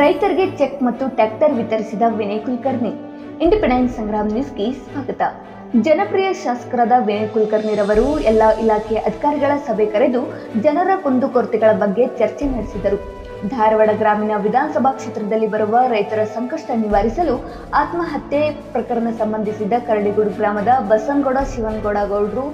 ರೈತರಿಗೆ ಚೆಕ್ ಮತ್ತು ಟ್ರ್ಯಾಕ್ಟರ್ ವಿತರಿಸಿದ ವಿನಯ್ ಕುಲಕರ್ಣಿ. ಇಂಡಿಪೆಂಡೆನ್ಸ್ ಸಂಗ್ರಾಮ್ ನ್ಯೂಸ್ಗೆ ಸ್ವಾಗತ. ಜನಪ್ರಿಯ ಶಾಸಕರಾದ ವಿನಯ್ ಕುಲಕರ್ಣಿರವರು ಎಲ್ಲ ಇಲಾಖೆಯ ಅಧಿಕಾರಿಗಳ ಸಭೆ ಕರೆದು ಜನರ ಕುಂದುಕೊರತೆಗಳ ಬಗ್ಗೆ ಚರ್ಚೆ ನಡೆಸಿದರು. ಧಾರವಾಡ ಗ್ರಾಮೀಣ ವಿಧಾನಸಭಾ ಕ್ಷೇತ್ರದಲ್ಲಿ ಬರುವ ರೈತರ ಸಂಕಷ್ಟ ನಿವಾರಿಸಲು ಆತ್ಮಹತ್ಯೆ ಪ್ರಕರಣ ಸಂಬಂಧಿಸಿದ ಕರಡಿಗೂಡು ಗ್ರಾಮದ ಬಸನಗೌಡ ಶಿವನಗೌಡ ಗೌಡ್ರು,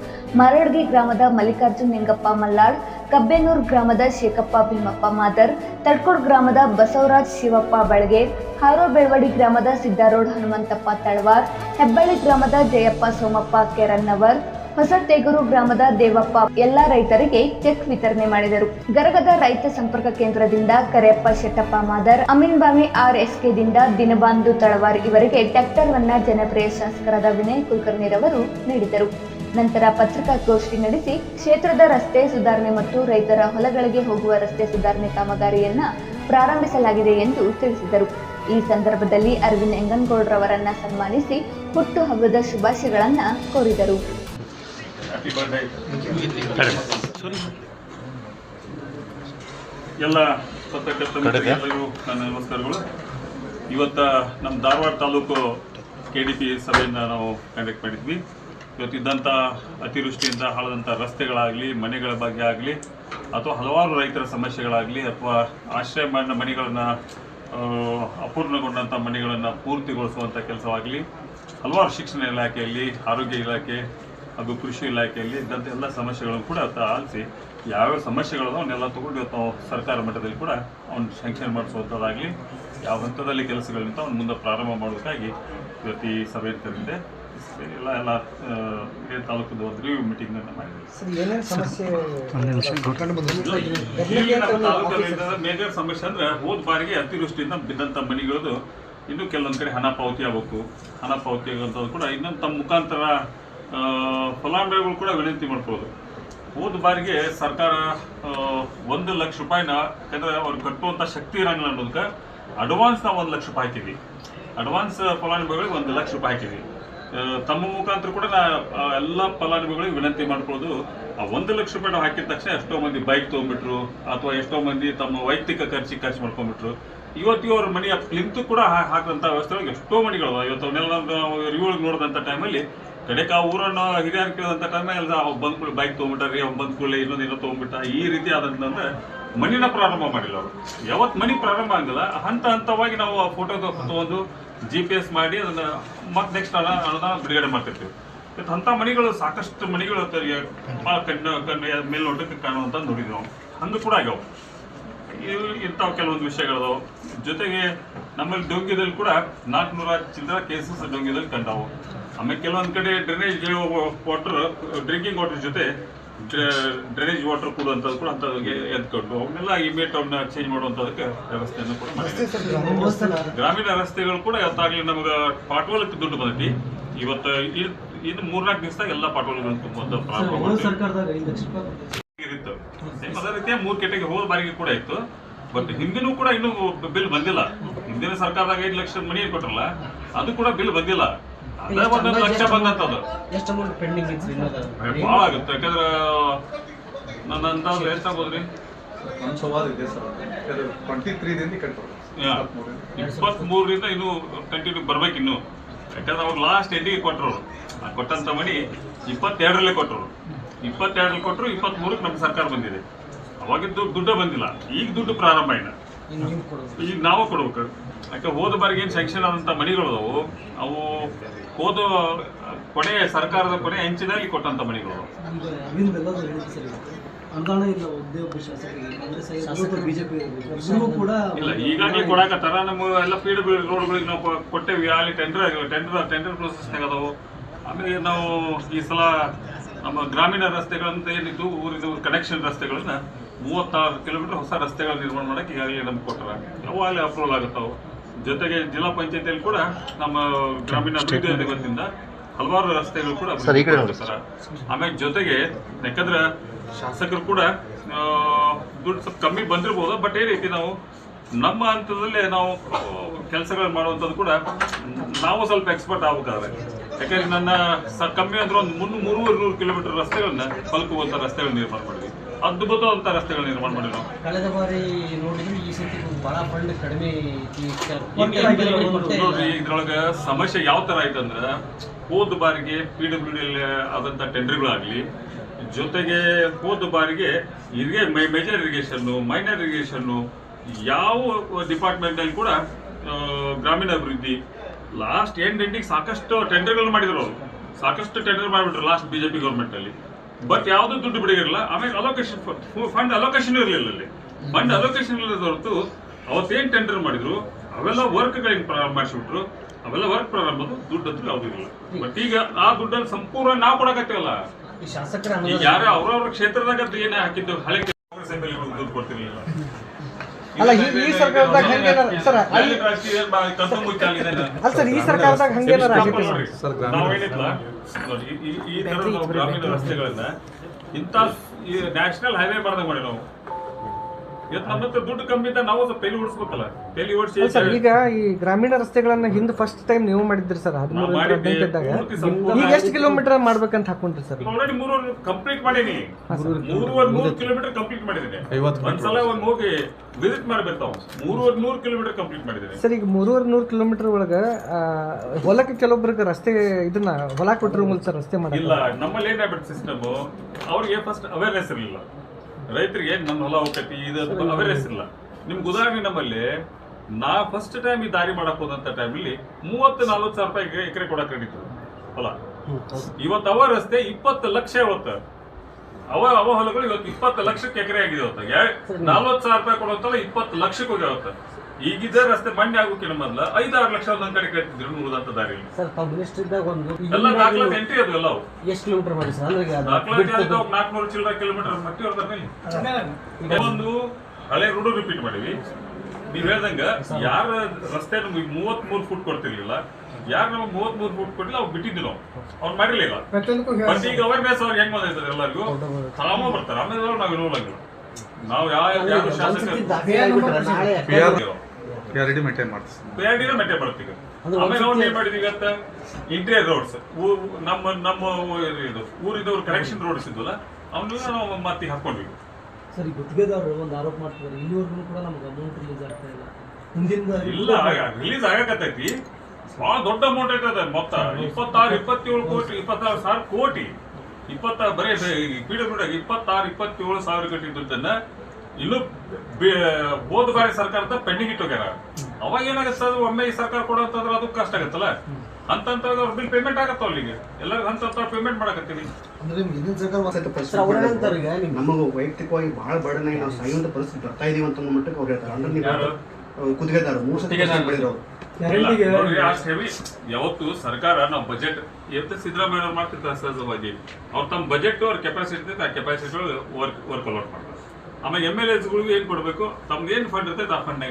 ಮರಡ್ಗಿ ಗ್ರಾಮದ ಮಲ್ಲಿಕಾರ್ಜುನ್ ನಿಂಗಪ್ಪ ಮಲ್ಲಾಳ್, ಕಬ್ಬೇನೂರು ಗ್ರಾಮದ ಶೇಖಪ್ಪ ಭೀಮಪ್ಪ ಮಾದರ್, ತಡ್ಕೋಡ್ ಗ್ರಾಮದ ಬಸವರಾಜ್ ಶಿವಪ್ಪ ಬಳಗೆ ಹಾರೋ ಬೆಳವಡಿ ಗ್ರಾಮದ ಸಿದ್ದಾರೋಡ್ ಹನುಮಂತಪ್ಪ ತಳವಾರ್, ಹೆಬ್ಬಳ್ಳಿ ಗ್ರಾಮದ ಜಯಪ್ಪ ಸೋಮಪ್ಪ ಕೆರನ್ನವರ್ ಹೊಸತೇಗೂರು ಗ್ರಾಮದ ದೇವಪ್ಪ ಎಲ್ಲಾ ರೈತರಿಗೆ ಚೆಕ್ ವಿತರಣೆ ಮಾಡಿದರು. ಗರಗದ ರೈತ ಸಂಪರ್ಕ ಕೇಂದ್ರದಿಂದ ಕರೆಯಪ್ಪ ಶೆಟ್ಟಪ್ಪ ಮಾದರ್ ಅಮೀನ್ಬಾವಿ ಆರ್ ದಿಂದ ದಿನಬಾಂಧು ತಳವಾರ್ ಇವರಿಗೆ ಟ್ರ್ಯಾಕ್ಟರ್ ವನ್ನ ಜನಪ್ರಿಯ ಶಾಸಕರಾದ ವಿನಯ್ ಕುಲಕರ್ಣಿರವರು ನೀಡಿದರು. ನಂತರ ಪತ್ರಿಕಾಗೋಷ್ಠಿ ನಡೆಸಿ ಕ್ಷೇತ್ರದ ರಸ್ತೆ ಸುಧಾರಣೆ ಮತ್ತು ರೈತರ ಹೊಲಗಳಿಗೆ ಹೋಗುವ ರಸ್ತೆ ಸುಧಾರಣೆ ಕಾಮಗಾರಿಯನ್ನ ಪ್ರಾರಂಭಿಸಲಾಗಿದೆ ಎಂದು ತಿಳಿಸಿದರು. ಈ ಸಂದರ್ಭದಲ್ಲಿ ಅರವಿಂದ್ ಎಂಗನ್ಗೌಡ್ರವರನ್ನ ಸನ್ಮಾನಿಸಿ ಹುಟ್ಟು ಹಬ್ಬದ ಶುಭಾಶಯಗಳನ್ನ ಕೋರಿದರು. ಹ್ಯಾಪಿ ಬರ್ಡೇ ಎಲ್ಲ ಮಿತ್ರರಿಗೆಲ್ಲರಿಗೂ ನನ್ನ ನಮಸ್ಕಾರಗಳು. ಇವತ್ತ ನಮ್ಮ Dharwad taluk K D P ಸಭೆಯನ್ನು ನಾವು ಕಂಡಕ್ಟ್ ಮಾಡಿದ್ವಿ. ಇವತ್ತಿದ್ದಂಥ ಅತಿವೃಷ್ಟಿಯಿಂದ ಹಾಳದಂಥ ರಸ್ತೆಗಳಾಗಲಿ ಮನೆಗಳ ಬಗ್ಗೆ ಆಗಲಿ ಅಥವಾ ಹಲವಾರು ರೈತರ ಸಮಸ್ಯೆಗಳಾಗಲಿ ಅಥವಾ ಆಶ್ರಯ ಮನೆ ಮನೆಗಳನ್ನು ಅಪೂರ್ಣಗೊಂಡಂಥ ಮನೆಗಳನ್ನು ಪೂರ್ತಿಗೊಳಿಸುವಂಥ ಕೆಲಸವಾಗಲಿ ಹಲವಾರು ಶಿಕ್ಷಣ ಇಲಾಖೆಯಲ್ಲಿ ಆರೋಗ್ಯ ಇಲಾಖೆ ಹಾಗೂ ಕೃಷಿ ಇಲಾಖೆಯಲ್ಲಿ ಇದ್ದಂಥ ಎಲ್ಲ ಸಮಸ್ಯೆಗಳನ್ನು ಕೂಡ ಆಲಿಸಿ ಯಾವ್ಯಾವ ಸಮಸ್ಯೆಗಳು ಅವನ್ನೆಲ್ಲ ತಗೊಂಡು ಇವತ್ತು ಸರ್ಕಾರ ಮಟ್ಟದಲ್ಲಿ ಕೂಡ ಅವ್ನು ಸ್ಯಾಂಕ್ಷನ್ ಮಾಡಿಸುವಂಥದ್ದಾಗಲಿ ಯಾವ ಹಂತದಲ್ಲಿ ಕೆಲಸಗಳಿಂದ ಅವ್ನು ಮುಂದೆ ಪ್ರಾರಂಭ ಮಾಡೋದಕ್ಕಾಗಿ ಇವತ್ತು ಈ ಸಭೆ ಕರೆದಿದೆ ಎಲ್ಲ ಎಲ್ಲ ಬೇರೆ ಇದೇ ತಾಲೂಕದ ಒಂದು ರಿವ್ಯೂ ಮೀಟಿಂಗನ್ನು ನಮ್ಮ ತಾಲೂಕಲ್ಲಿ ಮೇಜರ್ ಸಮಸ್ಯೆ ಅಂದ್ರೆ ಹೋದ ಬಾರಿಗೆ ಅತಿವೃಷ್ಟಿಯಿಂದ ಬಿದ್ದಂತ ಮನೆಗಳದು ಇನ್ನು ಕೆಲವೊಂದು ಕಡೆ ಹಣ ಪಾವತಿ ಆಗ್ಬೇಕು. ಹಣ ಪಾವತಿ ಆಗುವಂಥದ್ದು ಕೂಡ ಇನ್ನೊಂದು ತಮ್ಮ ಮುಖಾಂತರ ಫಲಾನುಭವಿಗಳು ಕೂಡ ವಿನಂತಿ ಮಾಡ್ಬೋದು. ಹೋದ ಬಾರಿಗೆ ಸರ್ಕಾರ ಒಂದು ಲಕ್ಷ ರೂಪಾಯಿನ, ಯಾಕಂದ್ರೆ ಅವ್ರು ಕಟ್ಟುವಂಥ ಶಕ್ತಿ ಇರಂಗಿಲ್ಲ ಅನ್ನೋದಕ್ಕೆ ಅಡ್ವಾನ್ಸ್ ನಾವು ಒಂದು ಲಕ್ಷ ರೂಪಾಯಿ ಹಾಕಿದ್ವಿ. ಅಡ್ವಾನ್ಸ್ ಫಲಾನುಭವಿಗಳಿಗೆ ಒಂದು ಲಕ್ಷ ರೂಪಾಯಿ ಹಾಕಿದ್ವಿ. ತಮ್ಮ ಮುಖಾಂತರ ಕೂಡ ನಾ ಎಲ್ಲ ಫಲಾನುಭವಿಗಳಿಗೆ ವಿನಂತಿ ಮಾಡ್ಕೊಳ್ಳೋದು ಆ ಒಂದು ಲಕ್ಷ ರೂಪಾಯಿ ನಾವು ಹಾಕಿದ ತಕ್ಷಣ ಎಷ್ಟೋ ಮಂದಿ ಬೈಕ್ ತೊಗೊಂಡ್ಬಿಟ್ರು, ಅಥವಾ ಎಷ್ಟೋ ಮಂದಿ ತಮ್ಮ ವೈಯಕ್ತಿಕ ಖರ್ಚಿಗೆ ಖರ್ಚು ಮಾಡ್ಕೊಂಡ್ಬಿಟ್ರು. ಇವತ್ತಿಗೂ ಅವ್ರ ಮನೆಯ ಕ್ಲಿಂತು ಕೂಡ ಹಾಕಿದಂಥ ವ್ಯವಸ್ಥೆಗಳಿಗೆ ಎಷ್ಟೋ ಮನೆಗಳು. ಇವತ್ತು ಅವನ್ನೆಲ್ಲ ರಿವ್ಯೂ ನೋಡಿದಂಥ ಟೈಮಲ್ಲಿ ಕಡೆಕ ಆ ಊರನ್ನು ಹಿರಿಯರು ಕೇಳಿದಂಥ ಟೈಮಲ್ಲಿ ಎಲ್ಲ ಬಂದ್ ಕೂಡಲೇ ಬೈಕ್ ತೊಗೊಂಬಿಟ್ಟಾರಿ ಅವ್ನು ಬಂದ್ ಕೂಡಲೇ ಇನ್ನೊಂದು ಏನೋ ತೊಗೊಂಬಿಟ್ಟ ಈ ರೀತಿ ಆದಂತಂದ್ರೆ ಮನಿನ ಪ್ರಾರಂಭ ಮಾಡಿಲ್ಲ ಅವರು. ಯಾವತ್ತು ಮಣಿ ಪ್ರಾರಂಭ ಆಗಿಲ್ಲ, ಹಂತ ಹಂತವಾಗಿ ನಾವು ಆ ಫೋಟೋ ತಗೊಂಡು ಜಿ ಪಿ ಎಸ್ ಮಾಡಿ ಅದನ್ನ ಮತ್ತೆ ನೆಕ್ಸ್ಟ್ ಅನುದಾನ ಬಿಡುಗಡೆ ಮಾಡ್ತಿರ್ತೀವಿ. ಇವತ್ತು ಅಂಥ ಮನಿಗಳು ಸಾಕಷ್ಟು ಮಣಿಗಳು ಭಾಳ ಕಣ್ಣು ಕಣ್ಣು ಮೇಲ್ನೋಟಕ್ಕೆ ಕಾಣುವಂತ ನೋಡಿದ್ವಿ ನಾವು. ಹಂಗೆ ಕೂಡ ಆಗ್ಯಾವ. ಇವು ಇಂಥವು ಕೆಲವೊಂದು ವಿಷಯಗಳದಾವು. ಜೊತೆಗೆ ನಮ್ಮಲ್ಲಿ ಡೊಂಗ್ಯದಲ್ಲಿ ಕೂಡ ನಾಲ್ಕುನೂರ ಚಿಲ್ಲರ ಕೇಸಸ್ ಡೊಂಗ್ಯದಲ್ಲಿ ಕಂಡವು. ಆಮೇಲೆ ಕೆಲವೊಂದು ಕಡೆ ಡ್ರೈನೇಜ್ ವಾಟರ್ ಡ್ರಿಂಕಿಂಗ್ ವಾಟರ್ ಜೊತೆ ಡ್ರೈನೇಜ್ ವಾಟರ್ ಕೊಡುವಂಥದ್ದು ಕೂಡ ಅಂಥದ್ದು ಎದ್ಕೊಂಡು ಅವನ್ನೆಲ್ಲ ಇಮಿಡಿಯೇಟ್ ಅವನ್ನ ಚೇಂಜ್ ಮಾಡುವಂಥದಕ್ಕೆ ವ್ಯವಸ್ಥೆಯನ್ನು ಕೂಡ ಮಾಡಿದ್ದೀವಿ ಗ್ರಾಮೀಣ ರಸ್ತೆ ರಸ್ತೆಗಳು ಕೂಡ ಯಾವತ್ತಾಗ್ಲಿ ನಮಗೆ ಪಾಟೋಲಕ್ಕೆ ದುಡ್ಡು ಬಂದೈತಿ. ಇವತ್ತು ಇದು ಮೂರ್ನಾಲ್ಕು ದಿವಸದಾಗ ಎಲ್ಲ ಪಾಟೋಲ್ಗಳು ತುಂಬುವಂಥ ಪ್ರಾರಂಭ ಅದೇ ರೀತಿಯ ಮೂರು ಕೆಟಗೆ ಹೋದ ಬಾರಿಗೆ ಕೂಡ ಇತ್ತು. ಬಟ್ ಹಿಂದಿನೂ ಕೂಡ ಇನ್ನೂ ಬಿಲ್ ಬಂದಿಲ್ಲ. ಹಿಂದಿನ ಸರ್ಕಾರದಾಗ ಐದು ಲಕ್ಷ ಮನಿ ಕೊಟ್ಟರಲ್ಲ ಅದು ಕೂಡ ಬಿಲ್ ಬಂದಿಲ್ಲ. ಅದೇ ಒಂದೊಂದು ಲಕ್ಷ ಬಂದಂತದ್ದು. ಎಷ್ಟು ಅಮೌಂಟ್ ಪೆಂಡಿಂಗ್ ಇತ್ತು ಇನ್ನದ? ಭಾಳ ಆಗುತ್ತೆ. ಯಾಕಂದ್ರೆ ನನ್ನ ಎಷ್ಟಾಗ್ಬೋದ್ರಿ ಅಂಶವಾದ ಇದೆ ಸರ್ ಅದು. ಟ್ವೆಂಟಿ ತ್ರೀದಿಂದ ಕಂಟ್ರೋಲ್ ಇಪ್ಪತ್ತ್ ಮೂರರಿಂದ ಇನ್ನೂ ಕಂಟಿನ್ಯೂ ಬರ್ಬೇಕು ಇನ್ನು. ಯಾಕಂದ್ರೆ ಅವ್ರು ಲಾಸ್ಟ್ ಎಂಡಿಗೆ ಕೊಟ್ಟರು ಕೊಟ್ಟಂತ ಮಣಿ ಇಪ್ಪತ್ತೆರಡರಲ್ಲೇ ಕೊಟ್ಟರು ಇಪ್ಪತ್ತೆರಡರಲ್ಲಿ ಕೊಟ್ಟರು ಇಪ್ಪತ್ತ್ಮೂರಕ್ಕೆ ನಮ್ಮ ಸರ್ಕಾರ ಬಂದಿದೆ. ಅವಾಗಿದ್ದು ದುಡ್ಡು ಬಂದಿಲ್ಲ. ಈಗ ದುಡ್ಡು ಪ್ರಾರಂಭ ಕೊಡೋದು ಈಗ ನಾವು ಕೊಡ್ಬೇಕು. ಯಾಕೆ ಹೋದ ಬಾರಿಗೆ ಏನು ಸ್ಯಾಂಕ್ಷನ್ ಆದಂಥ ಮಣಿಗಳು ಅದಾವು ಅವು ಹೋದ ಕೊನೆ ಸರ್ಕಾರದ ಕೊನೆ ಅಂಚಿನಲ್ಲಿ ಕೊಟ್ಟಂಥ ಮಣಿಗಳು. ಇಲ್ಲ ಈಗಾಗಲೇ ಕೊಡಾಕತ್ತಾರ ನಮ್ಮ ಎಲ್ಲ ಫೀಡ್ ರೋಡ್ಗಳಿಗೆ ನಾವು ಕೊಟ್ಟೇವಿ. ಅಲ್ಲಿ ಟೆಂಡರ್ ಟೆಂಡರ್ ಟೆಂಡರ್ ಪ್ರೊಸೆಸ್ನಾಗ ಅದಾವು ಆಮೇಲೆ ನಾವು ಈ ಸಲ ನಮ್ಮ ಗ್ರಾಮೀಣ ರಸ್ತೆಗಳಂತ ಏನಿದ್ದು ಊರಿದ ಕನೆಕ್ಷನ್ ರಸ್ತೆಗಳನ್ನ ಮೂವತ್ತಾರು ಕಿಲೋಮೀಟರ್ ಹೊಸ ರಸ್ತೆಗಳ ನಿರ್ಮಾಣ ಮಾಡಕ್ಕೆ ಈಗಾಗಲೇ ನಮ್ಗೆ ಕೊಟ್ಟರ. ಅವು ಅಲ್ಲಿ ಅಪ್ರೂವಲ್ ಆಗುತ್ತಾವು. ಜೊತೆಗೆ ಜಿಲ್ಲಾ ಪಂಚಾಯತಿಯಲ್ಲಿ ಕೂಡ ನಮ್ಮ ಗ್ರಾಮೀಣ ಅಭಿವೃದ್ಧಿ ವತಿಯಿಂದ ಹಲವಾರು ರಸ್ತೆಗಳು ಕೂಡ ಸರ್. ಆಮೇಲೆ ಜೊತೆಗೆ ಯಾಕಂದ್ರೆ ಶಾಸಕರು ಕೂಡ ದುಡ್ಡು ಸ್ವಲ್ಪ ಕಮ್ಮಿ ಬಂದಿರ್ಬೋದು ಬಟ್ ಏನೈತಿ ನಾವು ನಮ್ಮ ಹಂತದಲ್ಲೇ ನಾವು ಕೆಲಸಗಳನ್ನು ಮಾಡುವಂಥದ್ದು ಕೂಡ ನಾವು ಸ್ವಲ್ಪ ಎಕ್ಸ್ಪರ್ಟ್ ಆಗ್ಬೇಕಾದ್ರೆ. ಯಾಕಂದ್ರೆ ನನ್ನ ಸ ಕಮ್ಮಿ ಅಂದ್ರೆ ಒಂದು ಮುನ್ನೂರು ಮೂರುವರೆ ನೂರು ಕಿಲೋಮೀಟರ್ ರಸ್ತೆಗಳನ್ನ ಪಲ್ಕುವಂಥ ರಸ್ತೆಗಳನ್ನ ನಿರ್ಮಾಣ ಮಾಡಿದ್ವಿ. ಅದ್ಭುತವಂತ ರಸ್ತೆಗಳ ನಿರ್ಮಾಣ ಮಾಡಿದ್ರು. ಕಳೆದ ಬಾರಿ ನೋಡಿದ್ರೆ ಈ ಸತಿ ಬಹಳ ಫಂಡ್ ಕಡಿಮೆ. ನೋಡ್ರಿ ಇದ್ರೊಳಗ ಸಮಸ್ಯೆ ಯಾವ ತರ ಐತಂದ್ರೆ ಹೋದ ಬಾರಿಗೆ ಪಿ ಡಬ್ಲ್ಯೂ ಡಿ ಆದಂತ ಟೆಂಡರ್ಗಳಾಗ್ಲಿ ಜೊತೆಗೆ ಹೋದ ಬಾರಿಗೆ ಇರಿಗೇ ಮೇಜರ್ ಇರಿಗೇಷನ್ ಮೈನರ್ ಇರಿಗೇಷನ್ ಯಾವ ಡಿಪಾರ್ಟ್ಮೆಂಟ್ ಅಲ್ಲಿ ಕೂಡ ಗ್ರಾಮೀಣ ಅಭಿವೃದ್ಧಿ ಲಾಸ್ಟ್ ಎಂಡ್ ಎಂಡಿಗೆ ಸಾಕಷ್ಟು ಟೆಂಡರ್ಗಳು ಮಾಡಿದ್ರು ಅವರು. ಸಾಕಷ್ಟು ಟೆಂಡರ್ ಮಾಡಿಬಿಟ್ರು ಲಾಸ್ಟ್ ಬಿಜೆಪಿ ಪಿ ಅಲ್ಲಿ. ಬಟ್ ಯಾವ್ದು ದುಡ್ಡು ಬಿಡಗಿರಲ್ಲ ಆಮೇಲೆ ಅಲೋಕೇಶನ್ ಫಂಡ್ ಅಲೋಕೇಶನ್ ಇರಲಿಲ್ಲ ಅಲ್ಲಿ. ಫಂಡ್ ಅಲೋಕೇಶನ್ ಇಲ್ಲದ ಹೊರತು ಅವತ್ತೇನ್ ಟೆಂಡರ್ ಮಾಡಿದ್ರು ಅವೆಲ್ಲ ವರ್ಕ್ಗಳಿಗೆ ಪ್ರಾರಂಭ ಮಾಡಿಸ್ಬಿಟ್ರು ಅವೆಲ್ಲ ವರ್ಕ್ ಪ್ರಾರಂಭದ್ದು ದುಡ್ಡು ಅಂತ ಯಾವ್ದು ಇಲ್ಲ ಬಟ್ ಈಗ ಆ ದುಡ್ಡನ್ನು ಸಂಪೂರ್ಣ ನಾವು ಕೊಡಕತ್ತೇವಲ್ಲ ಈ ಶಾಸಕರ ಯಾರು ಅವ್ರವ್ರ ಕ್ಷೇತ್ರದಾಗ ಏನು ಏನೇ ಹಾಕಿದ್ದು ಹಳೆ ದುಡ್ಡು ಕೊಡ್ತಿರ್ಲಿಲ್ಲ ಅಲ್ಲ, ಈ- ಈ ಸರ್ಕಾರದಾಗ ಹಂಗೇನಾರ- ಸರ್, ಅಲ್ಲಿ- ಈ ಸರ್ಕಾರದಾಗ ಹಂಗೇನಾರ ಗ್ರಾಮೀಣ ನಾವೇನಿಲ್ಲ ಈ- ತರ ರಸ್ತೆಗಳನ್ನ ಇಂತ ಈ ನ್ಯಾಷನಲ್ ಹೈವೇ ಮಾಡ್ದಂಗ ಮಾಡಿ ನಾವು. ಇವತ್ತು ನಮ್ಮ ಹತ್ರ ದುಡ್ಡು ಕಮ್ಮಿ ಇದ್ದ ನಾವು ಸ್ವಲ್ಪ ತಲೆ ಓಡಿಸ್ಬೇಕಲ್ಲ. ತಲೆ ಓಡಿಸಿ ಸರ್ ಈಗ ಈ ಗ್ರಾಮೀಣ ರಸ್ತೆಗಳನ್ನ ಹಿಂದೆ ಫಸ್ಟ್ ಟೈಮ್ ನೀವು ಮಾಡಿದ್ರಿ ಸರ್ ಹದಿಮೂರು. ಇದ್ದಾಗ? ಈಗ ಎಷ್ಟು ಕಿಲೋಮೀಟರ್ ಮಾಡ್ಬೇಕಂತ ಹಾಕೊಂಡ್ರಿ ಸರ್? ಆಲ್ರೆಡಿ ಮೂರುವರೆ ಕಂಪ್ಲೀಟ್ ಮಾಡೀನಿ ಮೂರುವರೆ ನೂರು ಕಿಲೋಮೀಟರ್ ಕಂಪ್ಲೀಟ್ ಮಾಡಿದ್ದೀನಿ ಒಂದ್ಸಲ ಒಂದ್ ಹೋಗಿ ವಿಸಿಟ್ ಮಾಡಿ ಬರ್ತಾವ ಮೂರುವರೆ ನೂರು ಕಿಲೋಮೀಟರ್ ಕಂಪ್ಲೀಟ್ ಮಾಡಿದ್ದೀನಿ ಸರ್ ಈಗ ಮೂರುವರೆ ನೂರು ಕಿಲೋಮೀಟರ್ ಒಳಗ ಹೊಲಕ್ಕೆ ಕೆಲವೊಬ್ಬರಿಗೆ ರಸ್ತೆ ಇದನ್ನ ಹೊಲ ಕೊಟ್ಟಿರೋ ಸರ್ ರಸ್ತೆ ಮಾಡಿಲ್ಲ ನಮ್ಮಲ್ಲಿ ಏನಾಗ್ಬಿಟ್ಟು ಸಿಸ್ಟಮ್ ಅವ್ರಿಗೆ ಫಸ್ಟ್ ಅವೇರ್ನೆಸ್ ಇರಲಿಲ್ಲ. ರೈತರಿಗೆ ನನ್ನ ಹೊಲ ಹೋಗ್ತೈತಿ ಇದು ಅವೇರ್ನೆಸ್ ಇಲ್ಲ. ನಿಮ್ಗೆ ಉದಾಹರಣೆ ನಮ್ಮಲ್ಲಿ ನಾ ಫಸ್ಟ್ ಟೈಮ್ ಈ ದಾರಿ ಮಾಡಕ್ ಹೋದಂತ ಟೈಮಲ್ಲಿ ಮೂವತ್ತು ನಲ್ವತ್ತು ಸಾವಿರ ರೂಪಾಯಿ ಎಕರೆ ಕೊಡಕ್ ನಡೀತದೆ ಹೊಲ. ಇವತ್ತು ಅವ ರಸ್ತೆ ಇಪ್ಪತ್ತು ಲಕ್ಷ ಇವತ್ತು ಅವ ಅವ ಹೊಲಗಳು ಇವತ್ತು ಇಪ್ಪತ್ತು ಲಕ್ಷಕ್ಕೆ ಎಕರೆ ಆಗಿದೆ ಇವತ್ತು. ನಲ್ವತ್ತು ಸಾವಿರ ರೂಪಾಯಿ ಕೊಡುವಂತಲ್ಲ ಇಪ್ಪತ್ತು ಲಕ್ಷಕ್ಕೆ ಹೋಗಿ ಇವತ್ತು. ಈಗಿದ್ದ ರಸ್ತೆ ಮಂಡ್ಯ ಆಗೋಕಿನ ಮೊದಲ ಐದಾರು ಲಕ್ಷ ಒಂದೊಂದ್ ಕಡೆ ಕೇಳ್ತಿದ್ರು ಉಳಿದಂತ ದಾರಿಯಲ್ಲಿ. ಸರ್ ಇದ್ದಾಗ ಒಂದು ಎಲ್ಲ ದಾಖಲಾತಿ ಎಂಟ್ರಿ ಅದು ಎಲ್ಲ ಎಷ್ಟು ಕಿಲೋಮೀಟರ್ ಮಾಡಿ ಸರ್? ಅಂದ್ರೆ ಅದು ದಾಖಲಾತಿ ಆದ ನಾಲ್ಕುನೂರು ಚಿಲ್ಲರ ಕಿಲೋಮೀಟರ್ ಮಟ್ಟಿ ಅವ್ರದಲ್ಲಿ ಒಂದು ಹಳೆ ರೂಢು ರಿಪೀಟ್ ಮಾಡಿವಿ. ನೀವ್ ಹೇಳ್ದಂಗ ಯಾರ ರಸ್ತೆ ನಮ್ಗೆ ಮೂವತ್ ಮೂರು ಫುಟ್ ಕೊಡ್ತಿರ್ಲಿಲ್ಲ ಯಾರು ನಮ್ಗೆ ಮೂವತ್ ಮೂರು ಫುಟ್ ಕೊಟ್ಟಿಲ್ಲ ಅವ್ರು. ಬಿಟ್ಟಿದ್ದು ನಾವು ಅವ್ರು ಮಾಡಿರ್ಲಿಲ್ಲ ಬಟ್ ಈಗ ಅವೇರ್ನೆಸ್ ಅವ್ರಿಗೆ ಹೆಂಗ್ ಬಂದೈತದೆ ಎಲ್ಲರಿಗೂ? ತಾಮ ಬರ್ತಾರೆ. ಆಮೇಲೆ ನಾವ್ ನಾವು ಇರೋಲ್ಲ ನಾವು ಯಾವ ಯಾವ ಶಾಸಕ ಮೇಂಟೈನ್ ಮಾಡ್ತೀವಿ. ಆಮೇಲೆ ಅವ್ರು ಏನ್ ಮಾಡಿದೀವಿ ಅಂತ ಇಂಟೀರಿಯರ್ ರೋಡ್ಸ್ ನಮ್ಮ ನಮ್ಮ ಇದು ಊರಿದವ್ರು ಕನೆಕ್ಷನ್ ರೋಡ್ಸ್ ಇದ್ವಲ್ಲ ಅವನ್ನೆಲ್ಲ ನಾವು ಮತ್ತೆ ಹಾಕೊಂಡ್ವಿ. ಸರ್ ಗುತ್ತಿಗೆದಾರರು ಒಂದು ಆರೋಪ ಮಾಡ್ತಿದ್ದಾರೆ. ಇಲ್ಲಿವರೆಗೂ ಕೂಡ ನಮ್ಗೆ ಅಮೌಂಟ್ ರಿಲೀಸ್ ಆಗ್ತಾ ಇಲ್ಲ. ಹಿಂದಿನ ಇಲ್ಲ ರಿಲೀಸ್ ಆಗಕತ್ತೈತಿ. ಬಹಳ ದೊಡ್ಡ ಅಮೌಂಟ್ ಐತದ ಮೊತ್ತ. ಇಪ್ಪತ್ತಾರು ಇಪ್ಪತ್ತೇಳು ಕೋಟಿ ಇಪ್ಪತ್ತಾರು ಸಾವಿರ ಕೋಟಿ. ಇಪ್ಪತ್ತಾರು ಬರೀ ಪಿ ಡಬ್ಲ್ಯೂ ಇಪ್ಪತ್ತಾರು ಇಪ್ಪತ್ತೇಳು ಸಾವಿರ ಕೋಟಿ ದುಡ್ಡನ್ನ ಇನ್ನು ಬೆ- ಹೋದ ಬಾರಿ ಸರ್ಕಾರದ ಪೆಂಡಿಂಗ್ ಇಟ್ಟೋಗ್ಯಾರ. ಅವಾಗ ಏನಾಗತ್ತೆ ಒಮ್ಮೆ ಈ ಸರ್ಕಾರ ಕೊಡೋಂತಂದ್ರೆ ಅದು ಕಷ್ಟ ಆಗತ್ತಲ್ಲ? ಬಿಲ್ ಪೇಮೆಂಟ್ ಆಗತ್ತ ಅಲ್ಲಿಗೆ? ಎಲ್ಲರಿಗೂ ಹಂತ ಪೇಮೆಂಟ್ ಮಾಡಕತ್ತೀವಿ ಅಂದ್ರೆ ಸರ್ಕಾರ ಪರಿಸ್ಥಿತಿ ನಿಮ್ಗೆ ವೈಯಕ್ತಿಕವಾಗಿ ನಾವು ಸಾಯುವಂತ ಪರಿಸ್ಥಿತಿ ಬರ್ತಾ ಇದೀವಿ ಅಂತ ಅನ್ನೋ ಮಟ್ಟಕ್ಕೆ ಅವ್ರು ಹೇಳ್ತಾರೆ. ಅಂದ್ರೆ ನೀವು? ಮೂರು ಸತಿ. ಯಾವತ್ತು ಸರ್ಕಾರ ನಾವು ಬಜೆಟ್ ಇವತ್ತು ಸಿದ್ದರಾಮಯ್ಯ ಅವ್ರು ಮಾಡ್ತಿರ್ತಾರೆ ಸಹಜವಾಗಿ ಅವ್ರು ತಮ್ಮ ಬಜೆಟ್ ಅವ್ರ ಕೆಪಾಸಿಟಿ ಇರ್ತೈತೆ ಆ ಕೆಪಾಸಿಟಿ ವರ್ಕ್ ವರ್ಕ್ ಅಲೌಟ್ ಮಾಡ್ತಾರೆ. ಆಮೇಲೆ ಎಂ ಎಲ್ ಎಸ್ಗಳಿಗೆ ಏನ್ ಕೊಡಬೇಕು? ತಮ್ಗೆ ಏನ್ ಫಂಡ್ ಇರ್ತೈತೆ ಆ ಫಂಡ್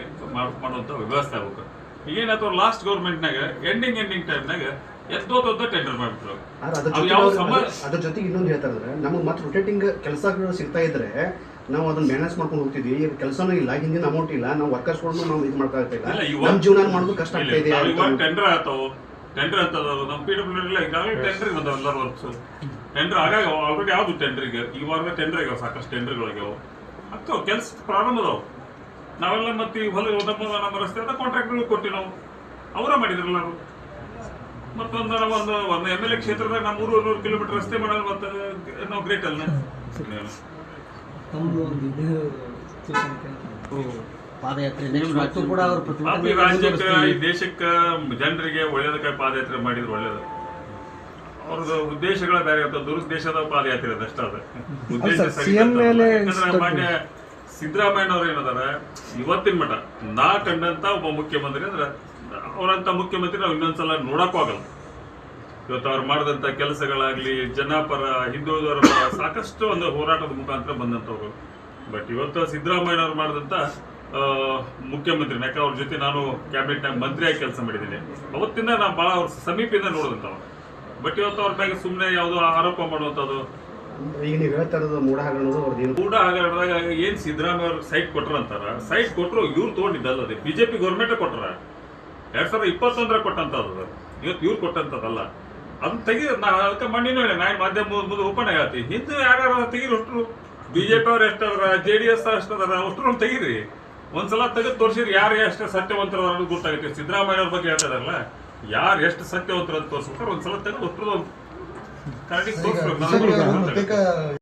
ಮಾಡುವಂತ ವ್ಯವಸ್ಥೆ ಆಗ್ಬೇಕು. ಈಗೇನಾಯ್ತು ಲಾಸ್ಟ್ ಗೌರ್ಮೆಂಟ್ನಾಗ ಎಂಡಿಂಗ್ ಎಂಡಿಂಗ್ ಟೈಮ್ನಾಗ ನಾಗ ಟೆಂಡರ್ ಮಾಡ್ಬಿಟ್ರು. ಅದ್ರ ಜೊತೆಗೆ ಇನ್ನೊಂದು ಹೇಳ್ತಾರೆ ನಮಗೆ ಮತ್ತೆ ರೊಟೇಟಿಂಗ್ ಕೆಲಸಗಳು ಸಿಗ್ತಾ ಇದ್ರೆ ನಾವು ಅದನ್ನ ಮ್ಯಾನೇಜ್ ಮಾಡ್ಕೊಂಡು ಹೋಗ್ತಿದ್ವಿ. ಈಗ ಕೆಲಸನೂ ಇಲ್ಲ ಹಿಂದಿನ ಅಮೌಂಟ್ ಇಲ್ಲ ನಾವು ವರ್ಕರ್ಸ್ಗಳನ್ನು ನಾವು ಇದು ಮಾಡ್ತಾ ಇರ್ತಿಲ್ಲ ನಮ್ಮ ಜೀವನ ಮಾಡೋದು ಕಷ್ಟ ಆಗ್ತಾ ಇದೆ ಅಂತ. ಟೆಂಡರ್ ಆಗ್ತಾವ ಟೆಂಡರ್ ಆಗ್ತದ ನಮ್ಮ ಪಿ ಡಬ್ಲ್ಯೂ ಇಲ್ಲ ಈಗಾಗಲೇ ಟೆಂಡರ್ ಬಂದವ ವರ್ಕ್ಸ್ ಟೆಂಡರ್ ಆಗಾಗ ಆಲ್ರೆಡಿ ಯಾವ್ದು ಟೆಂಡರ್ ಈ ಇವಾಗ ಟೆಂಡರ್ ಆಗ್ಯಾವ ಸಾಕಷ್ಟು ಟೆಂಡರ್ಗಳಾಗ್ಯಾವ ಆಗ್ತಾವ ಕೆಲ್ಸ ಪ್ರಾರಂಭ ಅದಾವ ನಾವೆಲ್ಲ ಮತ್ತೆ ಈ ಹೊಲ ನಮ್ಮ ನಮ್ಮ ರಸ್ತೆ ಅಂತ ಕಾಂಟ್ರಾಕ್ಟ್ಗಳು ಕೊಟ್ಟಿವಿ ನಾವು ಅವರ ಮಾಡಿದ್ರಲ್ಲ ಅವರು. ಮತ್ತೊಂದು ನಾವು ಒಂದು ಒಂದು ಎಂ ಎಲ್ ಎ ಕ್ಷೇತ್ರದಾಗ ನಾವು ಮೂರು ನೂರು ಕಿಲೋಮೀಟರ್ ರಸ್ತೆ ಮಾಡಲ್ಲ ಮತ್ತೆ ನಾವು ಗ್ರೇಟ್ ಅಲ್ಲ ರಾಜ್ಯಕ್ಕೆ ಈ ದೇಶಕ್ಕೆ ಜನರಿಗೆ ಒಳ್ಳೇದಕ್ಕೆ ಪಾದಯಾತ್ರೆ ಮಾಡಿದ್ರು ಒಳ್ಳೇದು. ಅವ್ರದ್ದು ಉದ್ದೇಶಗಳ ಬೇರೆ ಇರ್ತದೆ ದುರುದ್ದೇಶದ ಪಾದಯಾತ್ರೆ ಅದಷ್ಟೇ ಅದ. ಉದ್ದೇಶ ಮಾನ್ಯ ಸಿದ್ದರಾಮಯ್ಯನವ್ರು ಏನದಾರ? ಇವತ್ತಿನ ಮಠ. ನಾ ಕಂಡಂತ ಒಬ್ಬ ಮುಖ್ಯಮಂತ್ರಿ ಅಂದ್ರೆ, ಅವರಂತ ಮುಖ್ಯಮಂತ್ರಿ ನಾವು ಇನ್ನೊಂದ್ಸಲ ನೋಡಕ್ಕೂ ಆಗಲ್ಲ. ಇವತ್ತು ಅವ್ರು ಮಾಡಿದಂತ ಕೆಲಸಗಳಾಗ್ಲಿ, ಜನಪರ, ಹಿಂದುಳಿದವರ ಸಾಕಷ್ಟು ಒಂದು ಹೋರಾಟದ ಮುಖಾಂತರ ಬಂದಂತವ್ರು ಬಟ್ ಇವತ್ತು ಸಿದ್ದರಾಮಯ್ಯನವ್ರು ಮಾಡಿದಂತ ಮುಖ್ಯಮಂತ್ರಿ, ಯಾಕೆ ಅವ್ರ ಜೊತೆ ನಾನು ಕ್ಯಾಬಿನೆಟ್ ಮಂತ್ರಿಯಾಗಿ ಕೆಲಸ ಮಾಡಿದ್ದೀನಿ. ಅವತ್ತಿಂದ ನಾನು ಭಾಳ ಅವ್ರ ಸಮೀಪದಿಂದ ನೋಡಿದಂಥವ್ರು. ಬಟ್ ಇವತ್ತು ಅವ್ರ ಬಗ್ಗೆ ಸುಮ್ಮನೆ ಯಾವುದೋ ಆರೋಪ ಮಾಡುವಂಥದ್ದು ಈಗ ನೀವು ಹೇಳ್ತಾ ಇರೋದು ಮೂಢ ಹಗರಣದು ಕೂಡ ಹಗರಣದಾಗ ಏನ್? ಸಿದ್ದರಾಮಯ್ಯ ಸೈಟ್ ಕೊಟ್ರ ಅಂತಾರ? ಸೈಟ್ ಕೊಟ್ಟರು ಇವ್ರು ತಗೊಂಡಿದ್ದಲ್ಲ ಅದೇ. ಬಿಜೆಪಿ ಗೌರ್ಮೆಂಟ್ ಕೊಟ್ರ. ಎರಡ್ ಸಾವಿರದ ಇಪ್ಪತ್ತೊಂದರ ಕೊಟ್ಟಂತದ್ದು ಇವತ್ತು ಇವ್ರು ಕೊಟ್ಟಂತದಲ್ಲ ಅದನ್ನ ತೆಗಿ ನಾ ಅದಕ್ಕೆ ಮಣ್ಣಿನ ಹೇಳಿ ನಾನು ಮಾಧ್ಯಮ ಮುಂದೆ ಓಪನ್ ಆಗತ್ತಿ ಹಿಂದೆ ಯಾರು ಬಿ ಜೆ ಬಿಜೆಪಿ ಅವ್ರು ಎಷ್ಟದ್ರ ಜೆ ಡಿ ಎಸ್ ಅಷ್ಟದ್ರ ಅಷ್ಟ್ರನ್ನ ತೆಗೀರಿ ಒಂದ್ಸಲ ತೆಗೆದು ತೋರಿಸಿರಿ ಯಾರು ಎಷ್ಟು ಸತ್ಯವಂತರ ಗೊತ್ತಾಗುತ್ತೆ. ಸಿದ್ದರಾಮಯ್ಯ ಅವ್ರ ಬಗ್ಗೆ ಹೇಳ್ತಾರಲ್ಲ ಯಾರು ಎಷ್ಟು ಸತ್ಯವಂತರ ಅಂತ ತೋರಿಸ್ಬೇಕಾರೆ ಒಂದ್ಸಲ ತೆಗೆದು ಅಷ್ಟ್ರದ್ದು 是一个现在我的这个